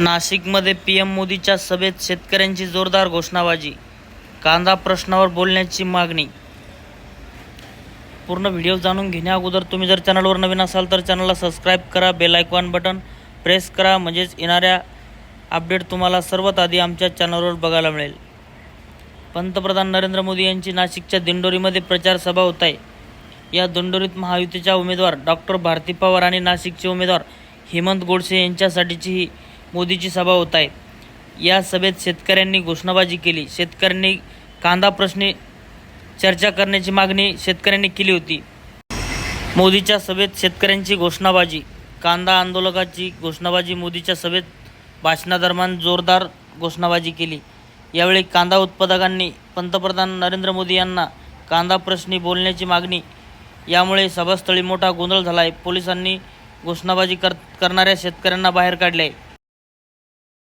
नाशिकमध्ये P M मोदीच्या सभेत शेतकऱ्यांची जोरदार घोषणाबाजी. कांदा प्रश्नावर बोलण्याची मागणी. पूर्ण व्हिडिओ जाणून घेण्या अगोदर तुम्ही जर चॅनलवर नवीन असाल तर चॅनलला सबस्क्राईब करा बेल आयकॉन बटन प्रेस करा म्हणजेच येणाऱ्या अपडेट तुम्हाला सर्वात आधी आमच्या चॅनलवर बघायला मिळेल. पंतप्रधान नरेंद्र मोदी यांची नाशिकच्या दिंडोरीमध्ये प्रचार सभा होत आहे. या दिंडोरीत महायुतीच्या उमेदवार डॉक्टर भारती पवार आणि नाशिकचे उमेदवार हेमंत गोडसे यांच्यासाठीची ही मोदीची सभा होत आहे. या सभेत शेतकऱ्यांनी घोषणाबाजी केली. शेतकऱ्यांनी कांदा प्रश्नी चर्चा करण्याची मागणी शेतकऱ्यांनी केली होती. मोदीच्या सभेत शेतकऱ्यांची घोषणाबाजी. कांदा आंदोलकाची घोषणाबाजी. मोदीच्या सभेत भाषणादरम्यान जोरदार घोषणाबाजी केली. यावेळी कांदा उत्पादकांनी पंतप्रधान नरेंद्र मोदी यांना कांदा प्रश्नी बोलण्याची मागणी. यामुळे सभास्थळी मोठा गोंधळ झाला आहे पोलिसांनी घोषणाबाजी कर करणाऱ्या शेतकऱ्यांना बाहेर काढले आहे